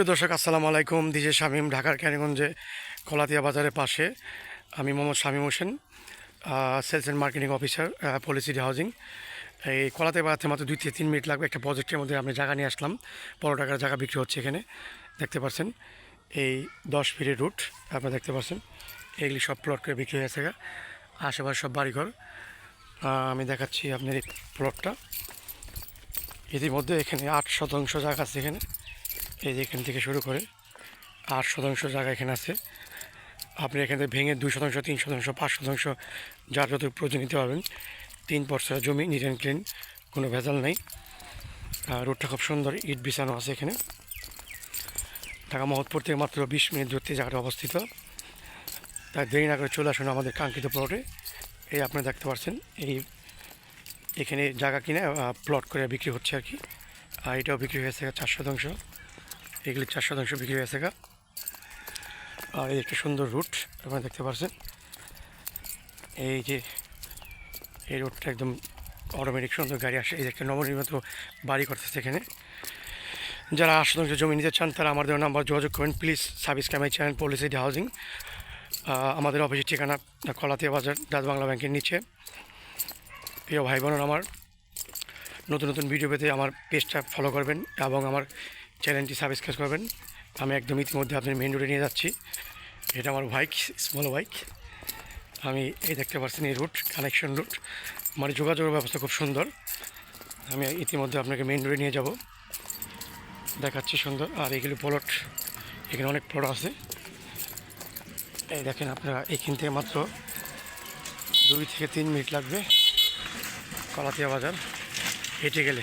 প্রিয় দর্শক, আসসালামু আলাইকুম। দিজে শামীম, ঢাকার ক্যানিগঞ্জে কলাতিয়া বাজারের পাশে। আমি Mohammad Shamim Hossain sales and marketing officer Policity Housing এই কলাতে বাজার থেকে মাত্র দুই থেকে তিন মিনিট লাগবে একটা প্রজেক্টের মধ্যে আমি জায়গা নিয়ে আসলাম। বড় টাকার জায়গা বিক্রি হচ্ছে এখানে। দেখতে পাচ্ছেন, এই দশ ফিটের রুট আপনারা দেখতে পাচ্ছেন। এগুলি সব প্লট করে বিক্রি হয়েছে। আশেপাশে সব বাড়িঘর। আমি দেখাচ্ছি আপনার এই প্লটটা ইতিমধ্যে এখানে আট শতাংশ জায়গা আছে এখানে। এই যে এখান থেকে শুরু করে আট শতাংশ জায়গা এখানে আছে। আপনি এখান থেকে ভেঙে দুই শতাংশ, তিন শতাংশ, পাঁচ শতাংশ যার যত প্রয়োজন নিতে পারবেন তিন পর্সা জমি নিট অ্যান্ড ক্লিন কোনো ভেজাল নেই। রোডটা খুব সুন্দর, ইট বিছানো আছে এখানে। ঢাকা মহৎপুর থেকে মাত্র বিশ মিনিট দূরত্বে জায়গাটা অবস্থিত। তাই দেরি না করে চলে আসুন আমাদের কাঙ্ক্ষিত প্লটে এই আপনি দেখতে পাচ্ছেন, এই এখানে জায়গা কিনে প্লট করে বিক্রি হচ্ছে আর কি। আর এটাও বিক্রি হয়েছে চার শতাংশ। এগুলি চার শতাংশ বিক্রি হয়েছে গা। আর এই একটা সুন্দর রুট, আপনারা দেখতে পাচ্ছেন এই যে, এই রুটটা একদম অটোমেটিক সুন্দর গাড়ি আসে। এই একটা নবনির্মিত বাড়ি করতেছে এখানে। যারা শতাংশ জমি নিতে চান, তারা আমাদের নাম্বার যোগাযোগ করবেন। Please subscribe my channel Policity Housing আমাদের অফিসের ঠিকানা কলাতিয়া বাজার দাস বাংলা ব্যাংকের নিচে। প্রিয় ভাই বোনেরা আমার, নতুন নতুন ভিডিও পেতে আমার পেজটা ফলো করবেন এবং আমার চ্যানেলটি সাবস্ক্রাইব করবেন। আমি একদম ইতিমধ্যে আপনার মেন রোডে নিয়ে যাচ্ছি। এটা আমার বাইক স্মল বাইক আমি এই দেখতে পাচ্ছেন এই রুট কানেকশন রুট মানে যোগাযোগের ব্যবস্থা খুব সুন্দর। আমি ইতিমধ্যে আপনাকে মেন রোডে নিয়ে যাব। দেখাচ্ছি সুন্দর। আর এগুলো প্লট এখানে অনেক প্লট আছে। এই দেখেন আপনারা, এখান থেকে মাত্র দুই থেকে তিন মিনিট লাগবে। কলাতিয়া বাজার, হেঁটে গেলে।